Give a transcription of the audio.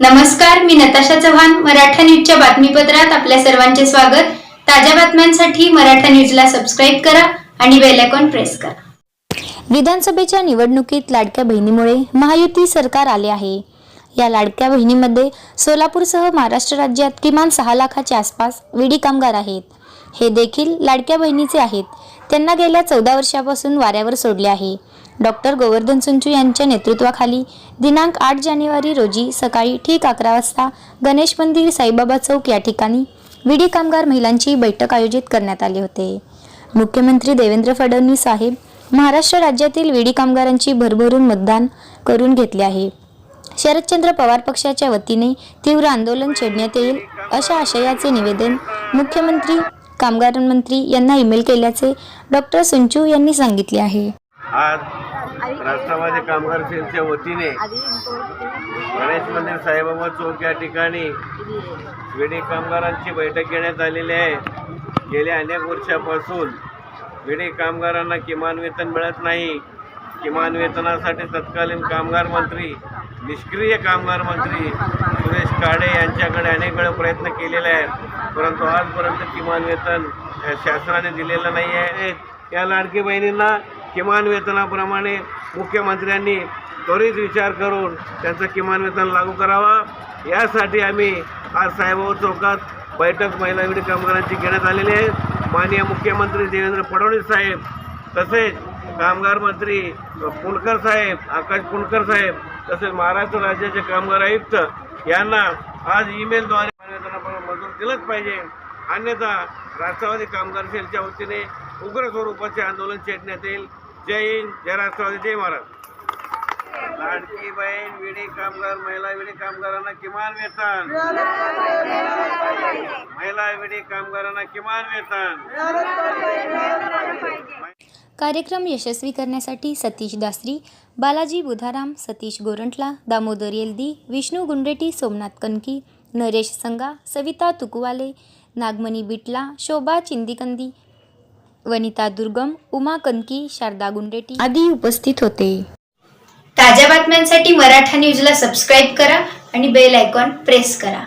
नमस्कार मी नताशा चव्हाण मराठा न्यूजच्या बातमीपत्रात आपल्या सर्वांचे स्वागत. ताज्या बातम्यांसाठी मराठा न्यूजला सबस्क्राईब करा आणि बेल आयकॉन प्रेस करा. विधानसभेच्या निवडणुकीत लाडक्या बहिणीमुळे महायुती सरकार आले आहे. या लाडक्या बहिणीमध्ये सोलापूरसह महाराष्ट्र राज्यात किमान सहा लाखाच्या आसपास विडी कामगार आहेत. हे देखील लाडक्या बहिणीचे आहेत. त्यांना गेल्या चौदा वर्षापासून वाऱ्यावर सोडले आहे. डॉक्टर गोवर्धन सुंचू यांच्या नेतृत्वाखाली दिनांक आठ जानेवारी रोजी सकाळी ठीक अकरा वाजता गणेश मंदिर साईबाबा चौक या ठिकाणी विडी कामगार महिलांची बैठक आयोजित करण्यात आली होते. मुख्यमंत्री देवेंद्र फडणवीस साहेब महाराष्ट्र राज्यातील विडी कामगारांची भरभरून मतदान करून घेतले आहे. शरदचंद्र पवार पक्षाच्या वतीने तीव्र आंदोलन छेडण्यात येईल अशा आशयाचे निवेदन मुख्यमंत्री कामगार मंत्री यांना ईमेल केल्याचे डॉक्टर सुंचू यांनी सांगितले आहे. आज राष्ट्रवादी कामगार सेलच्या वतीने गणेश मंदिर साईबाबा चौक या ठिकाणी विडी कामगारांची बैठक घेण्यात आलेली आहे. गेल्या अनेक वर्षापासून विडी कामगारांना किमान वेतन मिळत नाही. किमान वेतनासाठी तत्कालीन कामगार मंत्री निष्क्रिय कामगार मंत्री सुरेश काडे यांच्याकडे अनेक वेळा प्रयत्न केलेले आहेत. परंतु आजपर्यंत किमान वेतन शासनाने दिलेलं नाही आहे या लाडकी बहिणींना किमान वेतनाप्रमाणे मुख्यमंत्र्यांनी त्वरित विचार करून त्यांचं किमान वेतन लागू करावा. यासाठी आम्ही आज साहेबाऊ चौकात बैठक महिला विडी कामगारांची घेण्यात आलेली आहे. माननीय मुख्यमंत्री देवेंद्र फडणवीस साहेब तसेच कामगार मंत्री पुणकर साहेब आकाश पुणकर साहेब तसेच महाराष्ट्र राज्याचे कामगार आयुक्त यांना आज ईमेलद्वारे दिलंच पाहिजे. अन्यथा राष्ट्रवादी कामगार सेलच्या वतीने उग्र स्वरूपाचे आंदोलन छेडण्यात येईल. जय हिंद जय राष्ट्रवादी जय महाराज लाडकी बहीण विडी कामगार महिला विडी कामगारांना किमान वेतन. महिला विडी कामगारांना किमान वेतन. कार्यक्रम यशस्वी करण्यासाठी सतीश दासरी बालाजी बुधाराम सतीश गोरंटला दामोदर येलदी विष्णू गुंडेटी सोमनाथ कनकी नरेश संगा सविता तुकुवाले नागमणी बिटला शोभा चिंदिकंदी वनिता दुर्गम उमा कनकी शारदा गुंडेटी आदी उपस्थित होते. ताज्या बातम्यांसाठी मराठा न्यूजला सबस्क्राईब करा आणि बेल आयकॉन प्रेस करा.